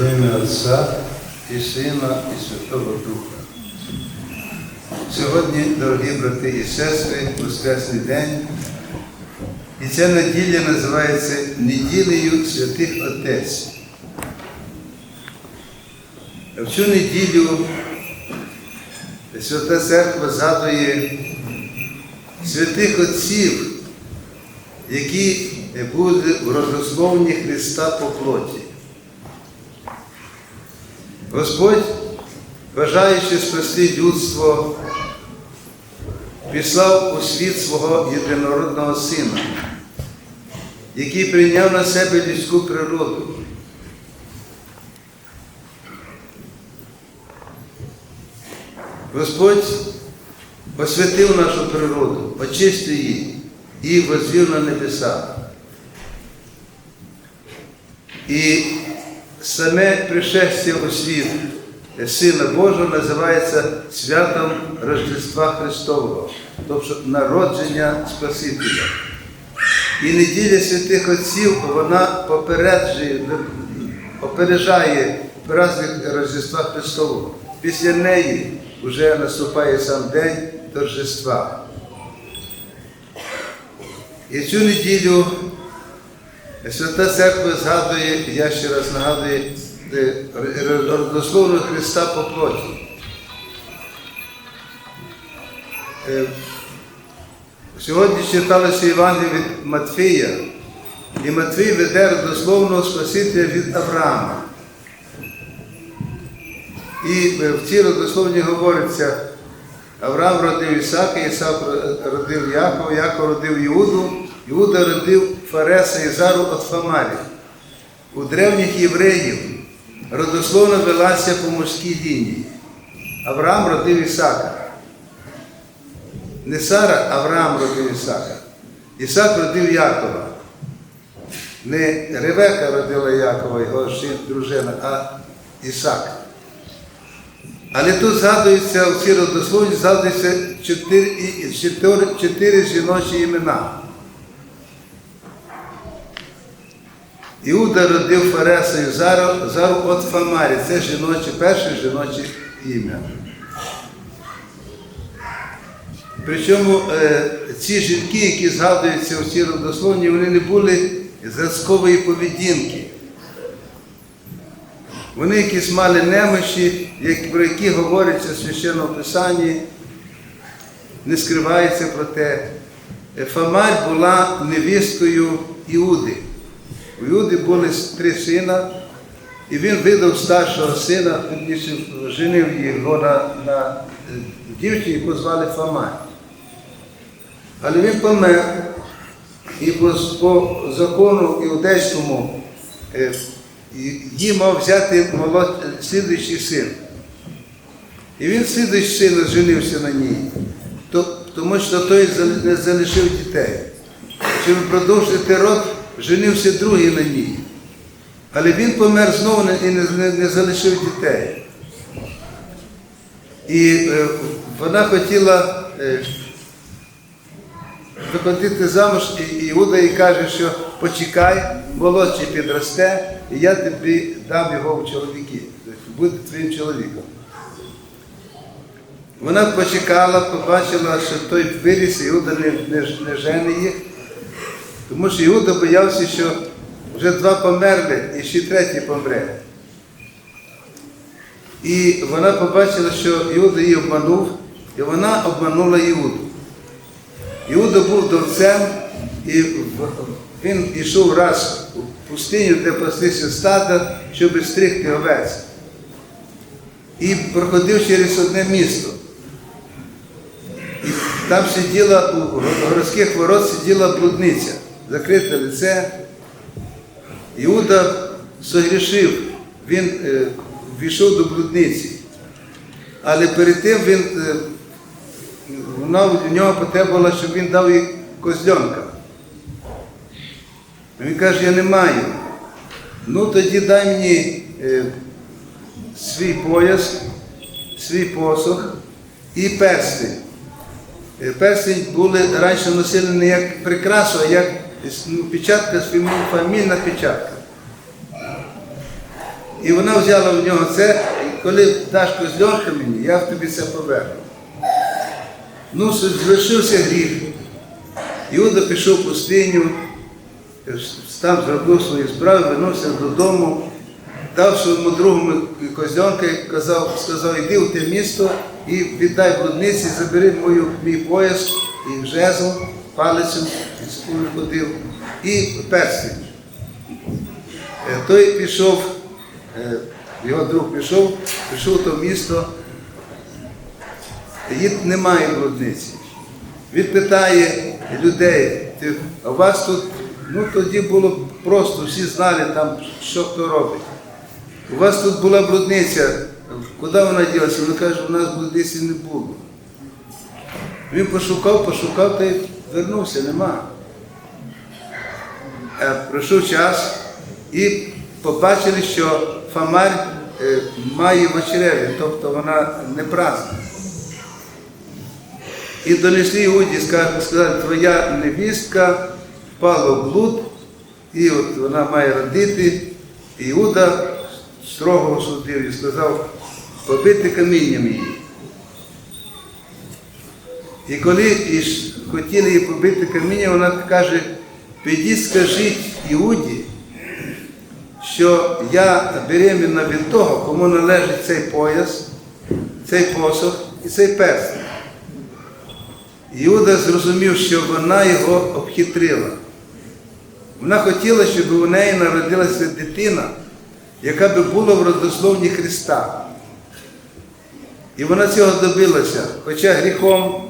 Во ім'я Отця і Сина, і Святого Духа. Сьогодні, дорогі брати і сестри, Воскресний день. І ця неділя називається неділею святих Отець. В цю неділю Свята Церква згадує святих Отців, які були в родословні Христа по плоті. Господь, бажаючи спасти людство, післав у світ свого єдинородного Сина, який прийняв на себе людську природу. Господь освятив нашу природу, очистив її і возвів на небеса. І саме пришестя у світ Сина Божого називається святом Рождества Христового, тобто народження Спасителя. І неділя святих Отців вона попереджує, опережає праздник Рождества Христового. Після неї вже наступає сам день торжества. І цю неділю Свята Церква згадує, я ще раз нагадую, родословно Христа по плоті. Е, Сьогодні читалося Євангеліє від Матфія, і Матвій веде родословного Спасителя від Авраама. І в цій родословні говориться, Авраам родив Ісака, Ісак родив Якова, Яков родив Іуду, Іуда родив Фареса і Зару от Фамарі. У древніх євреїв родословно велася по мужській лінії. Авраам родив Ісака. Не Сара, Авраам родив Ісака. Ісак родив Якова. Не Ревека родила Якова, його дружина, а Ісак. Але тут згадується в цій родословні згадується чотири, чотири, чотири жіночі імена. Іуда родив Фареса і Зару, Зару от Фамарі. Це жіноче, перше жіноче ім'я. Причому е, ці жінки, які згадуються у цій родословні, вони не були зразкової поведінки. Вони якісь мали немощі, про які говориться в священному Писанні, не скривається про те. Фамарь була невісткою Іуди. У Іуди були три сина, і він видав старшого сина, женив його на, на дівчині, яку звали Фамарь. Але він помер, і по, по закону іудейському її мав взяти молод, слідуючий син. І він слідуючий син женився на ній, тому що той не залишив дітей. Щоб продовжити род, женився другий на ній. Але він помер знову і не, залишив дітей. І е, вона хотіла е, виходити замуж, і Іуда їй каже, що почекай, молодший підросте, і я тобі дам його в чоловіки, буде твоїм чоловіком. Вона почекала, побачила, що той виріс, Іуда не, не, не жене їх, тому що Іуда боявся, що вже два померли і ще третій помре. І вона побачила, що Іуда її обманув, і вона обманула Іуду. Іуда був довцем, і він йшов раз у пустиню, де паслися стада, щоб стригти овець. І проходив через одне місто. І там сиділа, у городських ворот сиділа блудниця, закрите лице. Іуда согрішив, він е, війшов до блудниці. Але перед тим він, е, вона в нього потребувала, щоб він дав їй козльонка. Він каже, я не маю. Ну тоді дай мені е, свій пояс, свій посох і перстень. Е, перстень були раніше носили не як прикрасу, а як ну, печатка, фамільна печатка. І вона взяла в нього це, і коли даш козльонка мені, я в тобі це поверну. Ну, звершився гріх. Іуда пішов в пустиню, там зробив свої справи, вернувся додому, дав своєму другому козльонка і казав, сказав, іди в те місто і віддай блудниці, забери мою, мій пояс і жезл, палицю, скулю ходив, і перстень. Е, Той пішов, е, його друг пішов, пішов в то місто, їх немає блудниці. Він питає людей, а у вас тут, ну тоді було просто, всі знали там, що хто робить. У вас тут була блудниця, куди вона ділася? Він каже, у нас блудниці не було. Він пошукав, пошукав та й вернувся, нема. Е, Пройшов час і побачили, що Фамарь е, має в очереві, тобто вона не празна. І донесли Іуді, сказали, твоя невістка впала в блуд, і от вона має родити. Іуда строго осудив і сказав, побити камінням її. І коли хотіли її побити камінням, вона каже, підіть скажіть Іуді, що я беременна від того, кому належить цей пояс, цей посох і цей перстень. Іуда зрозумів, що вона його обхитрила. Вона хотіла, щоб у неї народилася дитина, яка би була в родословні Христа. І вона цього добилася, хоча гріхом,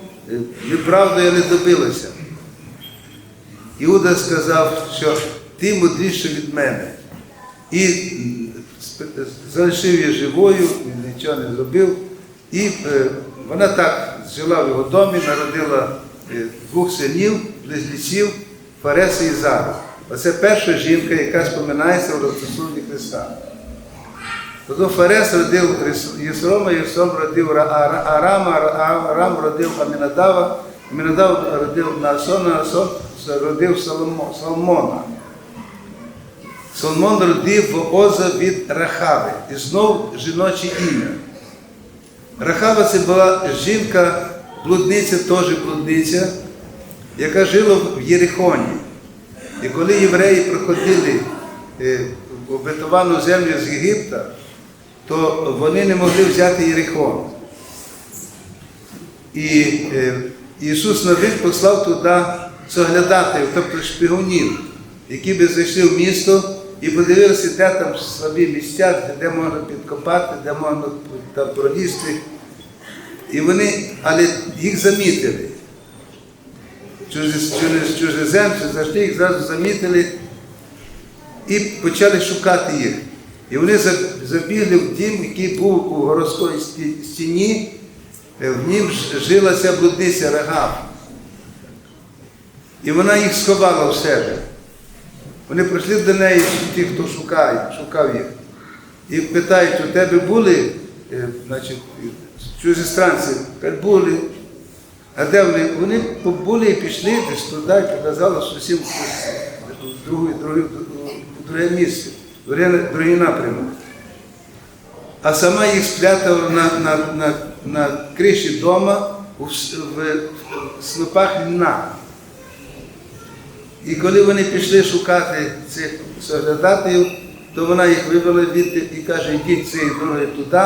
неправдою не добилася. Іуда сказав, що ти мудріше від мене. І залишив її живою, він нічого не зробив. І е, вона так жила в його домі, народила е, двох синів, близнеців, Фареса і Зару. Оце перша жінка, яка споминається в родословні Христа. Тоді Фарес родив Єсрома, Єсром родив Арама, Ара- Арам родив Амінадава, Амінадав родив Наасона, Наасон родив Соломона. Соломон родив Вооза від Рахави. І знов жіноче ім'я. Рахава це була жінка, блудниця, теж блудниця, яка жила в Єрихоні. І коли євреї приходили е, в обетовану землю з Єгипта, то вони не могли взяти Єрихон. І е, Ісус Навин послав туди соглядателів, тобто шпигунів, які би зайшли в місто і подивилися, де там слабі місця, де можна підкопати, де можна там пролізти. І вони, але їх замітили. Чужез- чужез- Чужеземці зайшли, їх зразу замітили і почали шукати їх. І вони забігли в дім, який був у городській стіні, Е, в нім ж- жила ця блудниця Рагав. І вона їх сховала в себе. Вони прийшли до неї, ті, хто шукає, шукав їх. І питають, у тебе були е, значить, чужестранці? Були. А де вони? Вони були і пішли десь туди, і показали, що всім в друге, друге, місце, другий напрямок. А сама їх спрятала на, на, на, на криші дома с- в, в снопах льна. І коли вони пішли шукати цих соглядателів, то вона їх вивела відти і каже, йдіть цією дорогою туди,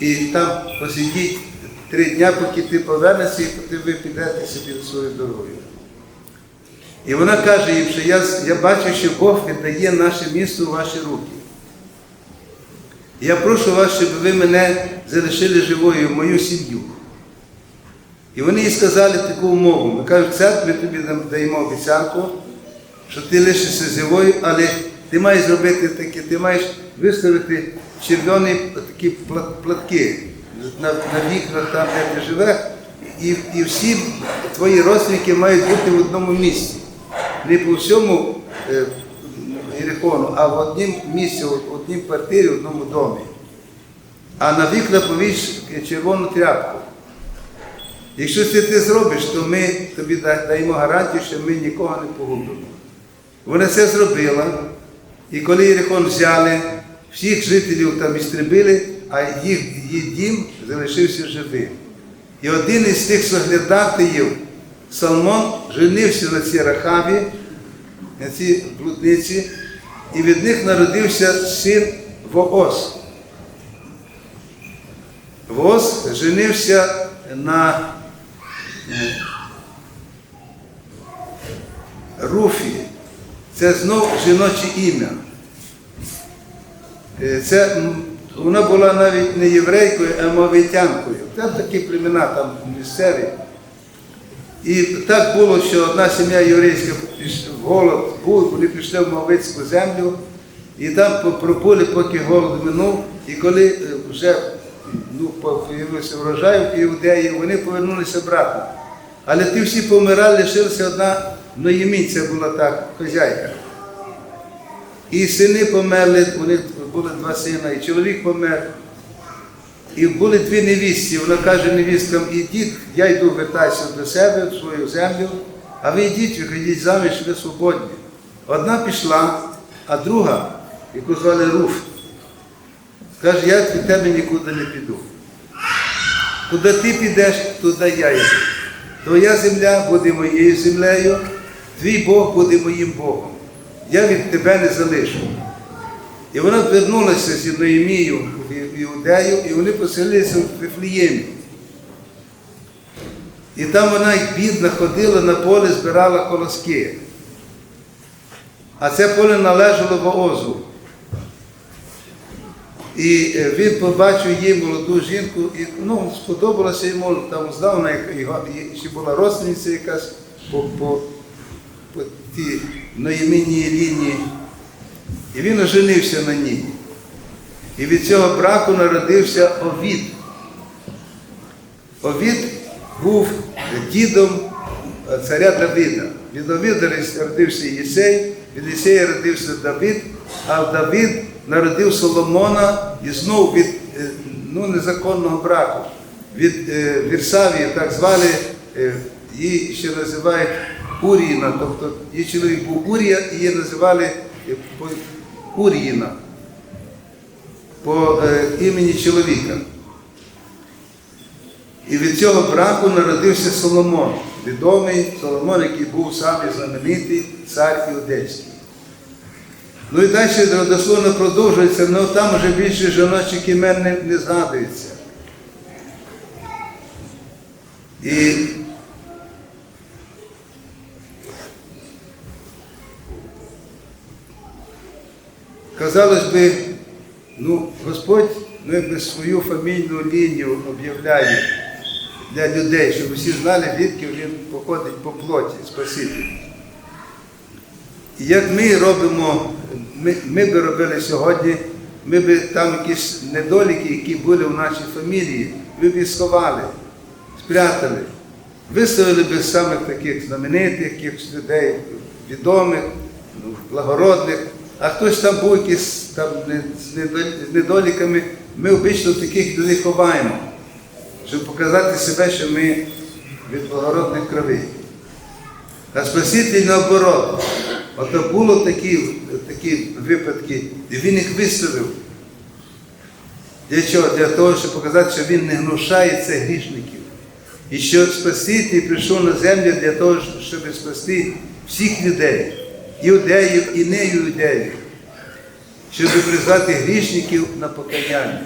і там посидіть три дня, поки ти повернешся, і поки ви підете собі своєю дорогою. І вона каже їм, що я, я бачу, що Бог віддає наше місто у ваші руки. Я прошу вас, щоб ви мене залишили живою, мою сім'ю. І вони їй сказали таку умову. Ми кажуть, церкві тобі даємо обіцянку, що ти лишишся живою, але ти маєш зробити таке, ти маєш виставити червоні такі платки на, на вікнах там, де ти живеш, і, і всі твої родственники мають бути в одному місці. Не по всьому е, Єрихону, а в однім місці, в одній квартирі, в одному домі. А на вікна повіш червону тряпку. Якщо це ти зробиш, то ми тобі даємо гарантію, що ми нікого не погубимо. Вона це зробила, і коли Єрихон взяли, всіх жителів там істребили, а їх, їх дім залишився живим. І один із тих соглядателів, Салмон, женився на цій Рахаві, на цій блудниці, і від них народився син Воос. Воос женився на е, Руфі. Це знов жіноче ім'я. Е, Це, вона була навіть не єврейкою, а мовитянкою. Там такі племена там місцеві. І так було, що одна сім'я єврейська в голод був, вони пішли в Мовицьку землю, і там пробули, поки голод минув, і коли е, вже ну, появився врожай в іудеї, вони повернулися обратно. Але ті всі помирали, лишилася одна Ноєміця була так, хазяйка. І сини померли, них були два сина, і чоловік помер. І були дві невістці. Вона каже невісткам, ідіть, я йду вертаюся до себе, в свою землю, а ви йдіть, виходіть заміж, ви свободні. Одна пішла, а друга, яку звали Руф, каже, я від тебе нікуди не піду. Куди ти підеш, туди я йду. Твоя земля буде моєю землею, твій Бог буде моїм Богом. Я від тебе не залишу. І вона вернулася зі Ноємією в Іудею, і вони поселилися в Вифліємі. І там вона бідна ходила на поле, збирала колоски. А це поле належало Воозу. І е, він побачив її молоду жінку, і ну, сподобалося йому, там знав, вона ще була родственниця якась по, по, по тій ноємінній лінії. І він оженився на ній. І від цього браку народився Овід. Овід був дідом е, царя Давида. Від Овіда родився Єсей, від Єсея родився Давид, а Давид народив Соломона і знов від е, ну, незаконного браку. Від е, Вірсавії, так звали, її ще називають Уріїна, тобто її чоловік був Урія, і її називали е, по- е, імені чоловіка. І від цього браку народився Соломон, відомий Соломон, який був самий знаменитий цар іудейський. Ну і далі родословно продовжується, але там вже більше жіночих імен не, не згадується. І казалось би, ну, Господь ну, якби свою фамільну лінію об'являє для людей, щоб усі знали, звідки він походить по плоті, Спаситель. Як ми робимо, ми, ми би робили сьогодні, ми би там якісь недоліки, які були в нашій фамілії, ми б їх сховали, спрятали, виставили би самих таких знаменитих якихось людей, відомих, ну, благородних, а хтось там був якийсь там з недоліками, ми обично таких людей ховаємо, щоб показати себе, що ми від благородних кровей. А Спаситель наоборот. Ото було такі, такі випадки, і він їх виставив. Для чого? Для того, щоб показати, що він не гнушається грішників. І що Спаситель прийшов на землю для того, щоб спасти всіх людей, іудеїв і не іудеїв, щоб призвати грішників на покаяння.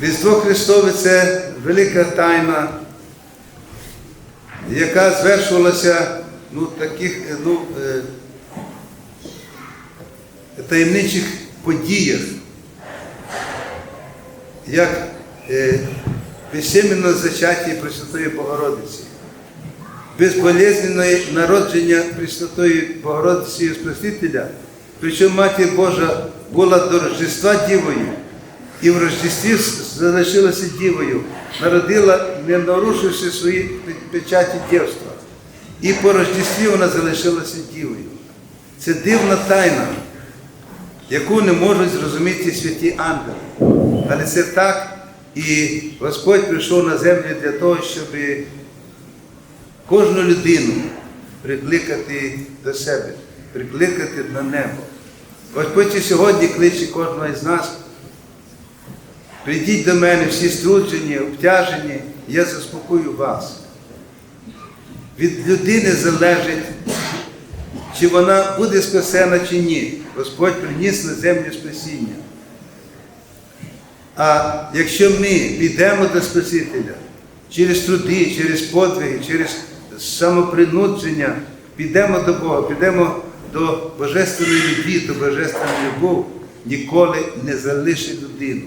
Різдво Христове це велика тайна, яка звершувалася ну, таких ну, е, таємничих подіях, як безсеменно зачаття Пресвятої Богородиці, безболезненне народження Пресвятої Богородиці і Спасителя, причому Матір Божа була до Рождества Дівою. І в Рождестві залишилася дівою, народила, не нарушивши свої печаті дівства. І по Рождестві вона залишилася дівою. Це дивна тайна, яку не можуть зрозуміти святі ангели. Але це так, і Господь прийшов на землю для того, щоб кожну людину, прикликати до себе, прикликати на небо. Господь і сьогодні кличе кожного із нас. Прийдіть до мене всі струджені, обтяжені, я заспокою вас. Від людини залежить, чи вона буде спасена, чи ні. Господь приніс на землю спасіння. А якщо ми підемо до Спасителя через труди, через подвиги, через самопринудження, підемо до Бога, підемо до Божественної любві, до Божественної любов, ніколи не залишить людину.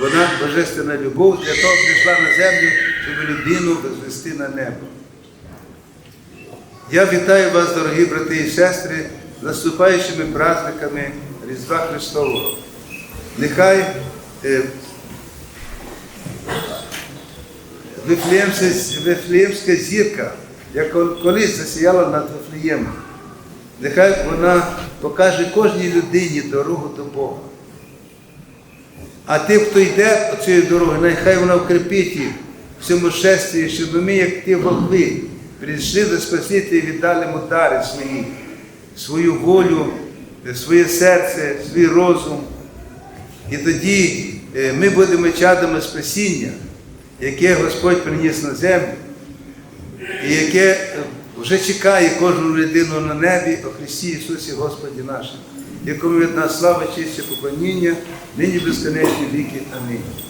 Вона Божественна любов для того прийшла на землю, щоб людину возвести на небо. Я вітаю вас, дорогі брати і сестри, з наступаючими праздниками Різдва Христового. Нехай е, Вифлеємська, зірка, як кол- колись засіяла над Вифлеємом, нехай вона покаже кожній людині дорогу до Бога. А тим, хто йде цією дорогою, нехай вона вкрепить їх в цьому шестві, щоб ми, як ті голуби, прийшли до Спасителя і віддали йому дари свої, свою волю, своє серце, свій розум. І тоді ми будемо чадами спасіння, яке Господь приніс на землю, і яке е, вже чекає кожну людину на небі о Христі Ісусі Господі нашому, якому від нас слава, честь і поклоніння, нині безконечні віки. Амінь.